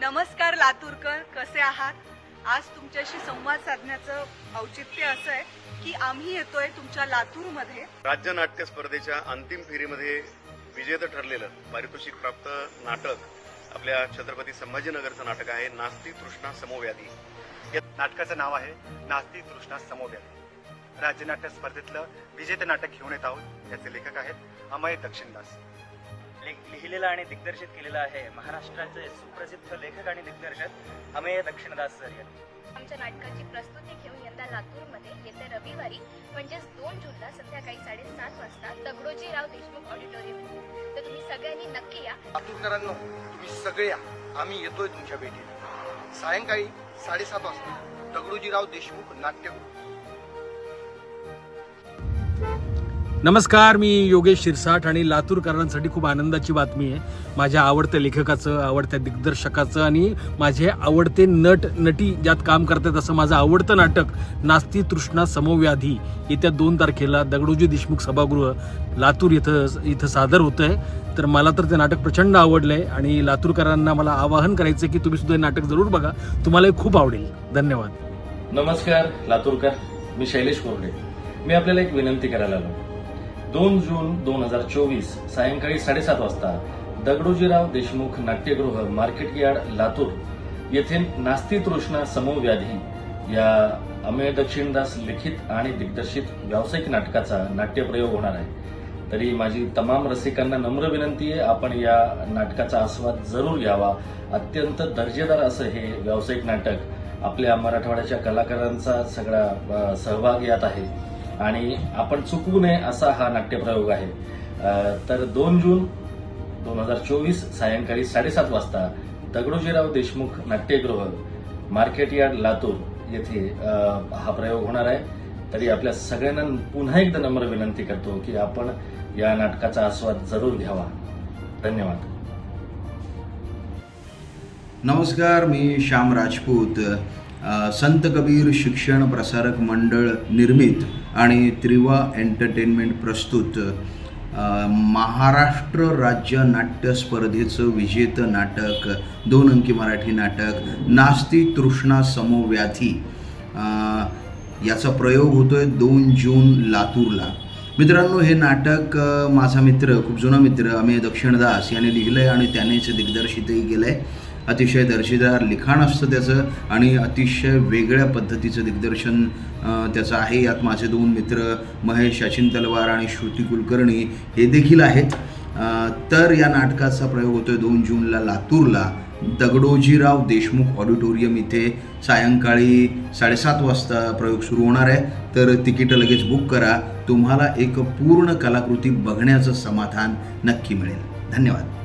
नमस्कार लातूरकर कसे आहात? आज तुमच्याशी संवाद साधण्याचं औचित्य असं आहे की आम्ही येतोय तुमच्या लातूरमध्ये. राज्य नाट्य स्पर्धेच्या अंतिम फेरीमध्ये विजेतं ठरलेलं पारितोषिक प्राप्त नाटक आपल्या छत्रपती संभाजीनगरचं नाटक आहे नास्ती तृष्णा समोव्याधी. या नाटकाचं नाव आहे नास्ती तृष्णा समोव्याधी. राज्य नाट्य स्पर्धेतलं विजेते नाटक घेऊन येत आहोत याचे लेखक आहेत अमय दक्षिणदास. लिहिलेलं आणि दिग्दर्शित केलेलं आहे महाराष्ट्राचे सुप्रसिद्ध लेखक आणि दिग्दर्शक अमेय दक्षिणदास सर यांनी. आमच्या नाटकाची प्रस्तुती घेऊन यंदा लातूरमध्ये येत्या रविवारी म्हणजेच दोन जूनला संध्याकाळी साडेसात वाजता दगडोजीराव देशमुख ऑडिटोरियम. तर तुम्ही सगळ्यांनी नक्की या. लातूरकरांनो तुम्ही सगळे या. आम्ही येतोय तुमच्या भेटीला. सायंकाळी साडेसात वाजता दगडूजीराव देशमुख नाट्यगृह. नमस्कार मी योगेश शिरसाट आणि लातूरकरांसाठी खूप आनंदाची बातमी आहे. माझ्या आवडत्या लेखकाचं आवडत्या दिग्दर्शकाचं आणि माझे आवडते नट नटी ज्यात काम करतात असं माझं आवडतं नाटक नास्ती तृष्णा समव्याधी येत्या दोन तारखेला दगडोजी देशमुख सभागृह लातूर इथं इथं सादर होतं आहे तर मला तर ते नाटक प्रचंड आवडलं आहे आणि लातूरकरांना मला आवाहन करायचं आहे की तुम्ही सुद्धा हे नाटक जरूर बघा. तुम्हाला खूप आवडेल. धन्यवाद. नमस्कार लातूरकर. मी शैलेश कोरडे. मी आपल्याला एक विनंती करायला आलो. दोन जून दोन हजार चोवीस सायंकाळी साडेसात वाजता दगडोजीराव देशमुख नाट्यगृह मार्केट यार्ड लातूर येथे नास्ती तृष्णा समव्याधी या अमेय दक्षिणदास लिखित आणि दिग्दर्शित व्यावसायिक नाटकाचा नाट्यप्रयोग होणार आहे. तरी माझी तमाम रसिकांना नम्र विनंती आहे आपण या नाटकाचा आस्वाद जरूर घ्यावा. अत्यंत दर्जेदार असं हे व्यावसायिक नाटक आपल्या मराठवाड्याच्या कलाकारांचा सगळा सहभाग यात आहे. आणि आपण चुकवू नये असा हा नाट्यप्रयोग आहे. तर दोन जून दोन हजार चोवीस सायंकाळी साडेसात वाजता दगडोजीराव देशमुख नाट्यगृह मार्केट यार्ड लातूर येथे हा प्रयोग होणार आहे. तरी आपल्या सगळ्यांना पुन्हा एकदा नम्र विनंती करतो की आपण या नाटकाचा आस्वाद जरूर घ्यावा. धन्यवाद. नमस्कार मी श्याम राजपूत. संत कबीर शिक्षण प्रसारक मंडळ निर्मित आणि त्रिवा एंटरटेनमेंट प्रस्तुत महाराष्ट्र राज्य नाट्य स्पर्धेचं विजेतं नाटक दोन अंकी मराठी नाटक नास्ती तृष्णा समव्याधी अ, याचा प्रयोग होतोय दोन जून लातूरला. मित्रांनो हे नाटक माझा मित्र खूप जुना मित्र अमेय दक्षिणदास याने लिहिलं आहे आणि त्यानेच दिग्दर्शितही केलं आहे अतिशय दर्जेदार लिखाण असतं त्याचं आणि अतिशय वेगळ्या पद्धतीचं दिग्दर्शन त्याचं आहे. यात माझे दोन मित्र महेश सचिन तलवार आणि श्रुती कुलकर्णी हे देखील आहेत. तर या नाटकाचा प्रयोग होतोय दोन जूनला लातूरला. दगडोजीराव देशमुख ऑडिटोरियम इथे सायंकाळी साडेसात वाजता प्रयोग सुरू होणार आहे. तर तिकीटं लगेच बुक करा. तुम्हाला एक पूर्ण कलाकृती बघण्याचं समाधान नक्की मिळेल. धन्यवाद.